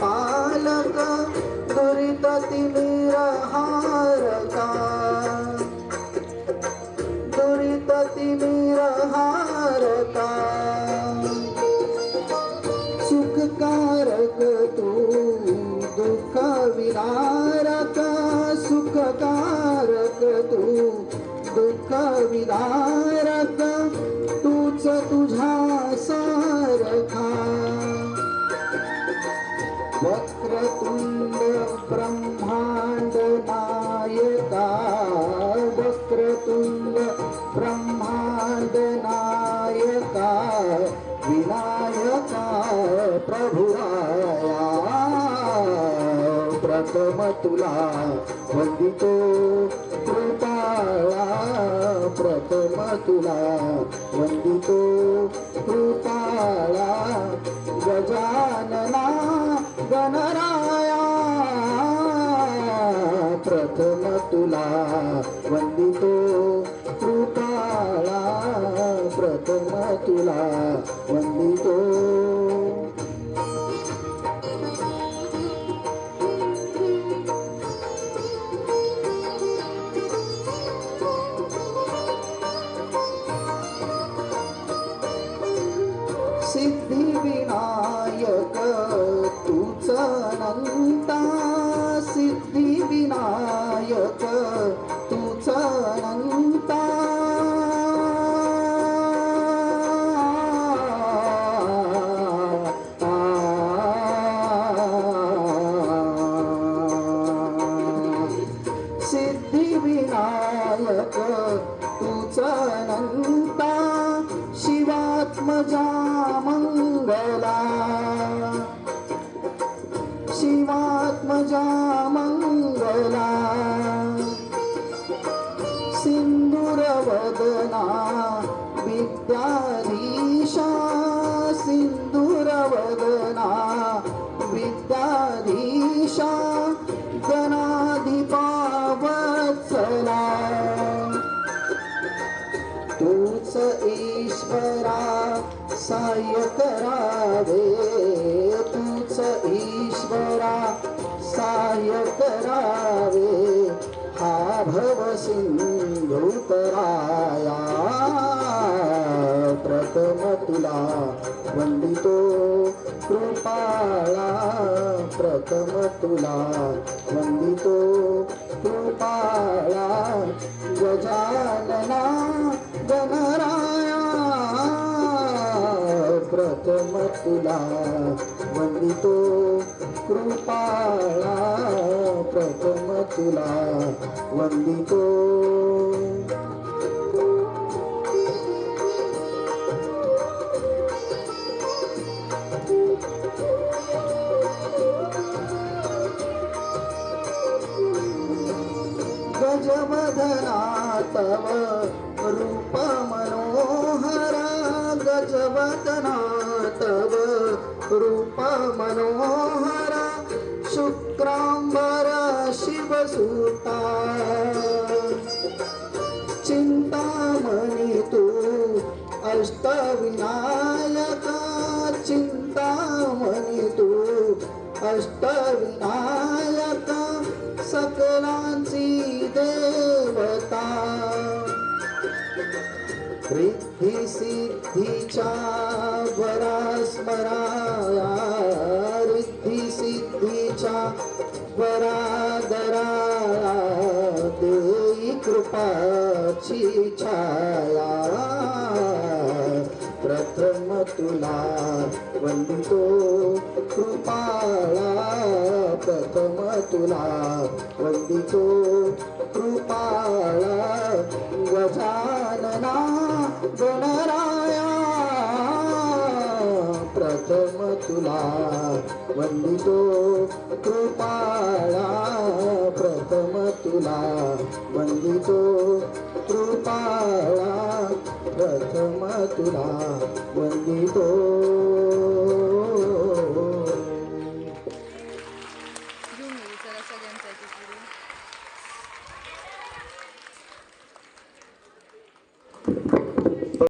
बालक दुरितातील रहारका दुरितातील रहारका सुखकारक तू दुःख विदारक सुखकारक तू दुःख विदार वक्रतुण्ड ब्रह्माण्डनायका वक्रतुण्ड ब्रह्माण्डनायका विनायका प्रभुराया प्रथमतुला वन्दितो कृपाया प्रथमतुला वन्दितो कृपाया गजा गणराया प्रथम तुला वंदितो. कृपाळा प्रथम तुला वंदितो. सिद्धिविनायक तूच अनंता ईश्वरा सहाय्य करावे. तूच ईश्वरा सहाय्य करावे. हा भव सिंधुतराया प्रथम तुला वंदितो कृपाळा. प्रथम तुला वंदितो कृपाळा. गजा तुला वंदितो कृपाळा प्रथम तुला वंदितो. गजवदना तव रूप मनोहरा गजवदना तव रूप मनोहरा शुक्रांबर शिवसुता चिंतामणी तू अष्टविनायका चिंतामणी तू अष्टविनायका सकलांची ऋद्धि सिद्धि च वरा स्मराया ऋद्धि सिद्धि च वरा दराया कृ तुला वंदतो. कृपाळा प्रथम तुला वंदितो. कृपाळा गजानना गणराया प्रथम तुला वंदितो. कृपाळा प्रथम तुला वंदितो. कृपाळा प्रथम तुला वंदितो